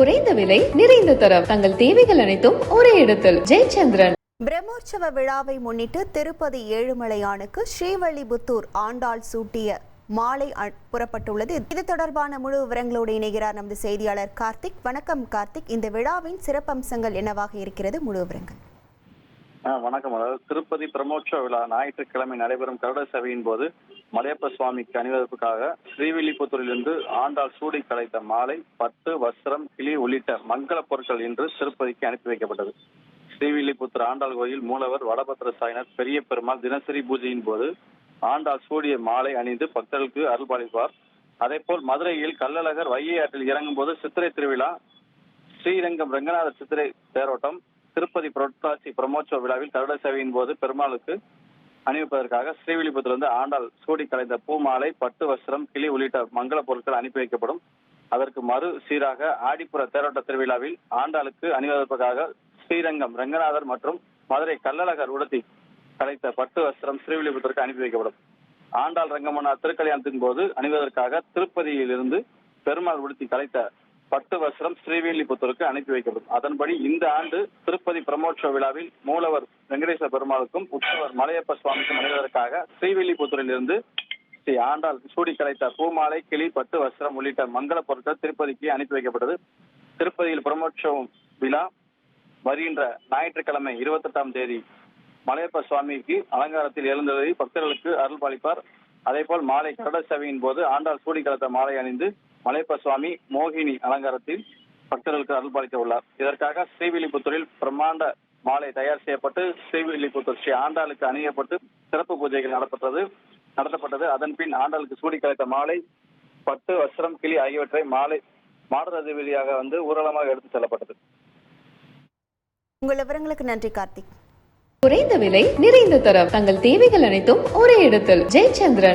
குறைந்த விலை நிறைந்த தரம். தங்கள் தேவைகள் அனைத்தும் ஒரே இடத்தில். ஜெயச்சந்திரன். பிரம்மோற்சவ விழாவை முன்னிட்டு திருப்பதி ஏழுமலையானுக்கு ஸ்ரீவல்லிபுத்தூர் ஆண்டாள் சூட்டிய மாலை புறப்பட்டுள்ளது. இது தொடர்பான முழு விவரங்களோடு இணைகிறார் நமது செய்தியாளர் கார்த்திக். வணக்கம் கார்த்திக். இந்த விழாவின் சிறப்பம்சங்கள் என்னவாக இருக்கிறது? முழு விவரங்கள். வணக்கம். அதாவது திருப்பதி பிரம்மோற்சவ விழா ஞாயிற்றுக்கிழமை நடைபெறும் கருட சபையின் போது மலையப்ப சுவாமிக்கு அணிவகுப்புக்காக ஸ்ரீவில்லிபுத்தூரிலிருந்து ஆண்டாள் சூடி கலைத்த மாலை பட்டு வஸ்திரம் கிளி உள்ளிட்ட மங்கள பொருட்கள் இன்று திருப்பதிக்கு அனுப்பி வைக்கப்பட்டது. ஸ்ரீவில்லிபுத்தூர் ஆண்டாள் கோயில் மூலவர் வடபத்திர சாயினர் பெரிய பெருமாள் தினசரி பூஜையின் போது ஆண்டாள் சூடிய மாலை அணிந்து பக்தர்களுக்கு அருள்பாலிப்பார். அதேபோல் மதுரையில் கள்ளழகர் வையை ஆற்றில் இறங்கும் போது சித்திரை திருவிழா ஸ்ரீரங்கம் ரங்கநாத சித்திரை தேரோட்டம் திருப்பதி புரட்டாசி பிரம்மோற்சவ விழாவில் கருட சேவையின் போது பெருமாளுக்கு அணிவிப்பதற்காக ஸ்ரீவில்லிபுத்திலிருந்து ஆண்டாள் சூடி கலைந்த பூமாலை பட்டு வஸ்திரம் கிளி உள்ளிட்ட மங்கள பொருட்கள் அனுப்பி வைக்கப்படும். அதற்கு மறு சீராக ஆடிப்புற தேரோட்ட திருவிழாவில் ஆண்டாளுக்கு அணிவதற்காக ஸ்ரீரங்கம் ரங்கநாதர் மற்றும் மதுரை கள்ளழகர் உடுத்தி கலைத்த பட்டு வஸ்திரம் ஸ்ரீவில்லிபுத்திற்கு அனுப்பி வைக்கப்படும். ஆண்டாள் ரங்கமன்னா திருக்கல்யாணத்தின் போது அணிவதற்காக திருப்பதியிலிருந்து பெருமாள் உடுத்தி கலைத்த பட்டு வஸ்திரம் ஸ்ரீவில்லிபுத்தூருக்கு அனுப்பி வைக்கப்படும். அதன்படி இந்த ஆண்டு திருப்பதி பிரம்மோற்சவ விழாவில் மூலவர் வெங்கடேஸ்வர பெருமாளுக்கும் உற்சவர் மலையப்ப சுவாமிக்கும் அணிவதற்காக ஸ்ரீவில்லிபுத்தூரிலிருந்து ஸ்ரீ ஆண்டாள் சூடி கலைத்த பூமாலை கிளி பட்டு வஸ்திரம் உள்ளிட்ட மங்கள பொருட்கள் திருப்பதிக்கு அனுப்பி வைக்கப்பட்டது. திருப்பதியில் பிரமோற்சவம் விழா வருகின்ற ஞாயிற்றுக்கிழமை இருபத்தெட்டாம் தேதி மலையப்ப சுவாமிக்கு அலங்காரத்தில் எழுந்ததை பக்தர்களுக்கு அருள் பாலிப்பார் அதேபோல் மாலை கருட சேவையின் போது ஆண்டாள் சூடி கலத்த மாலை அணிந்து மலையப்ப சுவாமி மோகினி அலங்காரத்தில் பக்தர்களுக்கு அருள் பாலிக்க உள்ளார் இதற்காக ஸ்ரீவில்லிபுத்தூரில் பிரம்மாண்ட மாலை தயார் செய்யப்பட்டு ஸ்ரீவில்லிபுத்தூர் ஸ்ரீ ஆண்டாளுக்கு அணியப்பட்டு சிறப்பு பூஜைகள் நடத்தப்பட்டது நடத்தப்பட்டது. அதன் பின் ஆண்டாளுக்கு சூடி கலைத்த மாலை பட்டு வஸ்திரம் கிளி ஆகியவற்றை மாலை மாடரதி வழியாக வந்து ஊர்வலமாக எடுத்து செல்லப்பட்டது. உங்கள் விவரங்களுக்கு நன்றி கார்த்திக். குறைந்த விலை நிறைந்த தரம். தங்கள் தேவைகள் அனைத்தும் ஒரே இடத்தில். ஜெயச்சந்திரன்.